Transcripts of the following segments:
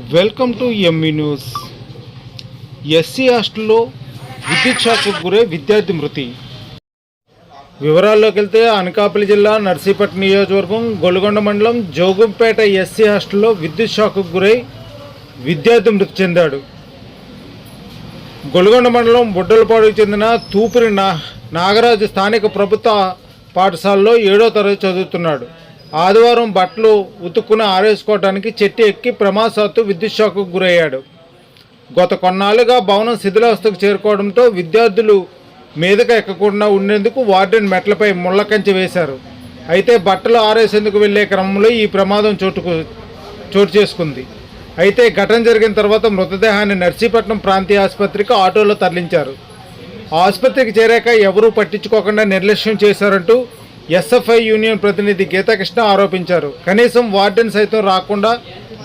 Welcome to ME news SC హాస్టల్లో విద్యుత్ షాక్కు గురై విద్యార్థి మృతి. వివరాల్లోకి వెళ్తే అనకాపల్లి జిల్లా నర్సీపట్నం నియోజకవర్గం గొలుగొండ మండలం జోగంపేట ఎస్సీ హాస్టల్లో విద్యుత్ షాక్కు గురై విద్యార్థి మృతి చెందాడు. గొలుగొండ మండలం బుడ్డలపాడుకు చెందిన తూపిరి నా నాగరాజు స్థానిక ప్రభుత్వ పాఠశాలలో ఏడో తరగతి చదువుతున్నాడు. ఆదివారం బట్టలు ఉతుక్కుని ఆరేసుకోవడానికి చెట్టు ఎక్కి ప్రమాసాత్తు విద్యుత్ షాక్కు గురయ్యాడు. గత కొన్నాళ్ళుగా భవనం శిథిలావస్థకు చేరుకోవడంతో విద్యార్థులు మీదకు ఎక్కకుండా ఉండేందుకు వార్డెన్ మెట్లపై ముళ్ళకంచి వేశారు. అయితే బట్టలు ఆరేసేందుకు వెళ్ళే క్రమంలో ఈ ప్రమాదం చోటుకు చోటు చేసుకుంది. అయితే ఘటన జరిగిన తర్వాత మృతదేహాన్ని నర్సీపట్నం ప్రాంతీయ ఆసుపత్రికి ఆటోలో తరలించారు. ఆసుపత్రికి చేరాక ఎవరూ పట్టించుకోకుండా నిర్లక్ష్యం చేశారంటూ ఎస్ఎఫ్ఐ యూనియన్ ప్రతినిధి గీతాకృష్ణ ఆరోపించారు. కనీసం వార్డెన్ సైతం రాకుండా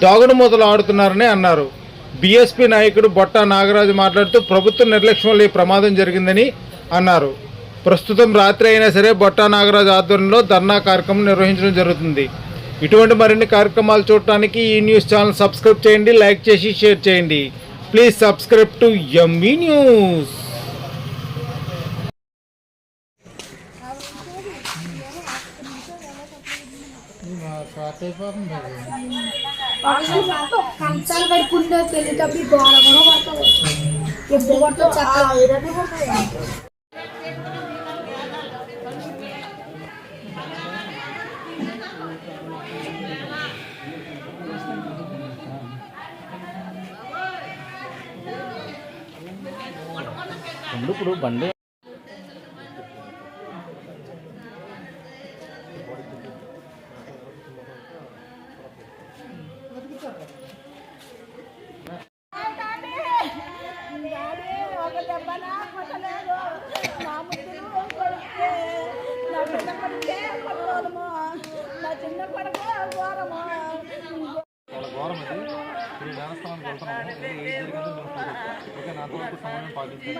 దాగుడు మూతలు ఆడుతున్నారని అన్నారు. బీఎస్పీ నాయకుడు బొట్ట నాగరాజు మాట్లాడుతూ ప్రభుత్వ నిర్లక్ష్యం వల్ల ఈ ప్రమాదం జరిగిందని అన్నారు. ప్రస్తుతం రాత్రి అయినా సరే బొట్ట నాగరాజు ఆధ్వర్యంలో ధర్నా కార్యక్రమం నిర్వహించడం జరుగుతుంది. ఇటువంటి మరిన్ని కార్యక్రమాలు చూడటానికి ఈ న్యూస్ ఛానల్ సబ్స్క్రైబ్ చేయండి లైక్ చేసి షేర్ చేయండి. Please subscribe to ME news కంచాలు పెట్టుకుంటే వెళ్ళేటప్పుడు గోడ కూడా పడుతుంది ఎప్పుడు పడుతుంది చక్కగా ఇప్పుడు బండి ఓకే నా తోటి సమయం పాటించండి.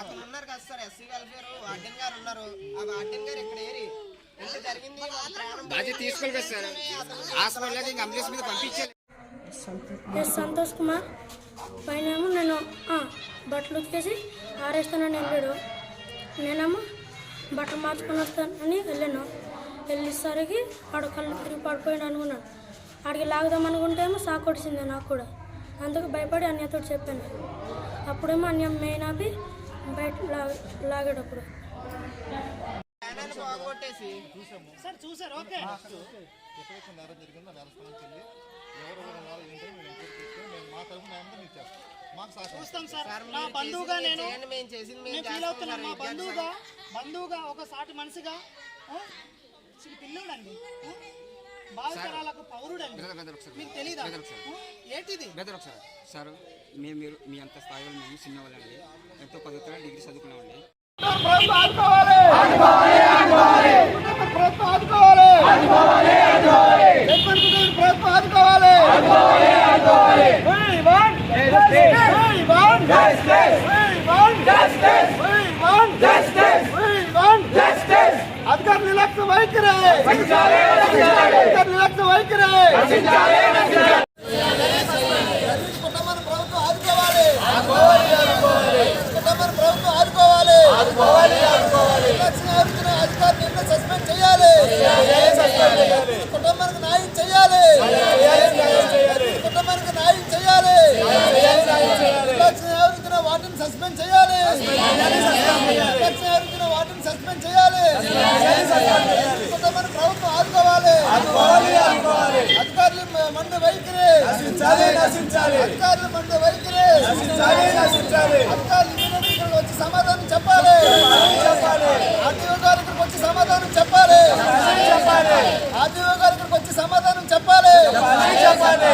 అతను ఉన్నారు కదా సార్ ఎస్సీ వెల్ఫేర్ వార్డెన్ గారు ఉన్నారు. ఆ వార్డెన్ గారు ఇక్కడ ఏరి జరిగింది? బాధ్యత సార్. హాస్పిటల్కి అంబులెన్స్ మీద పంపించాలి. ఎస్ సంతోష్ కుమార్. పైన ఏమో నేను ఆ, బట్టలు ఉతికేసి ఆరేస్తానని వెళ్ళాడు. నేనేమో బట్టలు మార్చుకొని వస్తానని వెళ్ళాను. వెళ్ళేసరికి ఆడు కళ్ళు తిరిగి పడిపోయాడు అనుకున్నాను. ఆడికి లాగుదాం అనుకుంటే ఏమో సాకు కొడిసింది నాకు కూడా. అందుకు భయపడి అన్యతో చెప్పాను. అప్పుడేమో అన్య మెయిన్ ఆపి బయట లాగ లాగాడప్పుడు ప్రాణాన్ని పోగొట్టేసి ఎప్పుడైతే నేరం జరిగిందో ఆ దేవస్థానానికి వెళ్ళి ఎవరు ఎవరు ఉన్నారు ఏంటో మేము ఎంక్వైరీ చేసుకొని మేము మా తరఫున ఏమంటే మీకు చేస్తాం మాకు సార్ బంధువుగా నేను మేము చేసింది మేము ఫీల్ అవుతున్నాం మా చేస్తున్నాం బంధువుగా బంధువుగా ఒక సాటి మనిషిగా పిల్లోడండి? భావితరాలకు పౌరుడండి. మీకు తెలీదా? ఆ? ఏంటిది? ఒకసారి. సార్ మేము మీరు మీ అంత స్థాయిలో మేము చిన్నవాళ్ళండి. ఎంతో పదవుతారు డిగ్రీ చదువుకున్నామండి. అధికార నిర్లక్ష్య వైఖరి అధికార నిర్లక్ష్య వైఖరి మంద వైఖరి. నశించాలి నశించాలి. అధికారుల మంద వైఖరి. నశించాలి నశించాలి. వచ్చి సమాధానం చెప్పాలి. చెప్పాలి. వచ్చి సమాధానం చెప్పాలి. చెప్పాలి. ఆర్టీఓ వచ్చి సమాధానం చెప్పాలి. చెప్పాలి.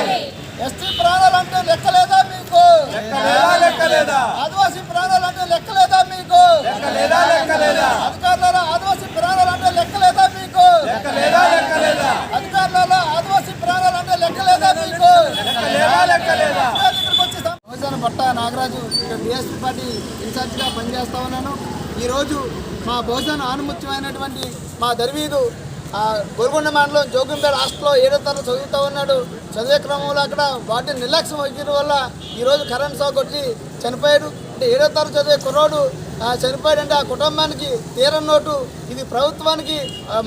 ఎస్టీ ప్రాణాలు అంటే లెక్కలేదా మీకు? లెక్కలేదా లెక్కలేదా? ఇన్ఛార్జ్గా పనిచేస్తూ ఉన్నాను. ఈరోజు మా భోజన ఆనుముత్యమైనటువంటి మా దర్వీదు ఆ, గోల్కొండ మండలం జోగుంపేట హాస్టల్లో ఏడో తరగతి చదువుతూ ఉన్నాడు. చదివే క్రమంలో అక్కడ వాటిని నిర్లక్ష్యం వచ్చిన వల్ల ఈరోజు కరెంట్ షాక్ వచ్చి చనిపోయాడు. అంటే ఏడో తరగతి చదివే కుర్రోడు చనిపోయాడు చనిపోయాడంటే ఆ కుటుంబానికి తీరం నోటు. ఇది ప్రభుత్వానికి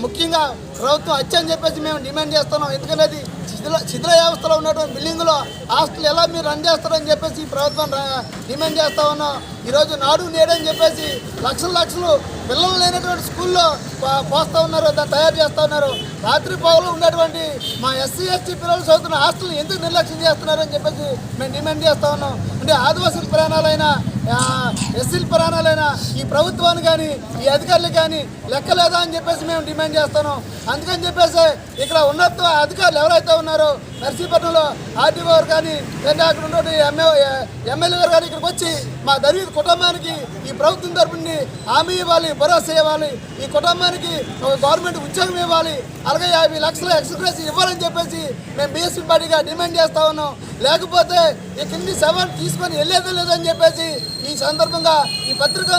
ముఖ్యంగా ప్రభుత్వం హత్య అని చెప్పేసి మేము డిమాండ్ చేస్తున్నాం. ఎందుకంటే అది శిథిల శిథిల వ్యవస్థలో ఉన్నటువంటి బిల్డింగ్లో హాస్టల్ ఎలా మీరు రన్ చేస్తారని చెప్పేసి ప్రభుత్వం డిమాండ్ చేస్తా ఉన్నాం. ఈరోజు నాడు నేడని చెప్పేసి లక్షల లక్షలు పిల్లలు లేనటువంటి స్కూల్లో పో- పోస్తా ఉన్నారు దాన్ని తయారు చేస్తా ఉన్నారు. రాత్రి పగలు ఉన్నటువంటి మా ఎస్సీ ఎస్టీ పిల్లలు చదువుతున్న హాస్టల్ని ఎందుకు నిర్లక్ష్యం చేస్తున్నారు అని చెప్పేసి మేము డిమాండ్ చేస్తూ ఉన్నాం. అంటే ఆదివాసీ ప్రాణాలైనా ఎస్సీల ప్రాణాలైనా ఈ ప్రభుత్వాన్ని కానీ ఈ అధికారులు కానీ లెక్కలేదా అని చెప్పేసి మేము డిమాండ్ చేస్తున్నాం అందుకని చెప్పేసి ఇక్కడ ఉన్నత అధికారులు ఎవరైతే ఉన్నారో నర్సీపట్నంలో ఆర్టీఓ గారు కానీ లేదా అక్కడ ఉన్నటువంటి ఎంఏ ఎమ్మెల్యే గారు కానీ ఇక్కడికి వచ్చి మా దరి కుటుంబానికి ఈ ప్రభుత్వం తరపుని హామీ ఇవ్వాలి భరోసా ఇవ్వాలి. ఈ కుటుంబానికి ఒక గవర్నమెంట్ ఉద్యోగం ఇవ్వాలి. అలాగే యాభై లక్షల ఎక్స్ప్రెస్ ఇవ్వాలని చెప్పేసి మేము బీఎస్పీ పార్టీగా డిమాండ్ చేస్తా ఉన్నాం. లేకపోతే ఈ కింది సెవెన్ తీసుకొని వెళ్ళేదే లేదని చెప్పేసి ఈ సందర్భంగా ఈ పత్రికా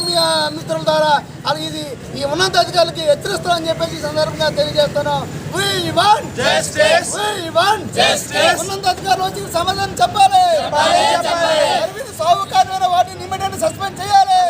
మిత్రుల ద్వారా అలాగే ఇది ఈ ఉన్నతాధికారులకి హెచ్చరిస్తామని చెప్పేసి ఈ సందర్భంగా తెలియజేస్తున్నాం. We want justice. We want justice. ఉన్నత అధికారులు వచ్చి సమాధానం చెప్పాలి అరవింద్ సాగు కారణమైన వాటిని ఇమ్మీడియట్ సస్పెండ్ చేయాలి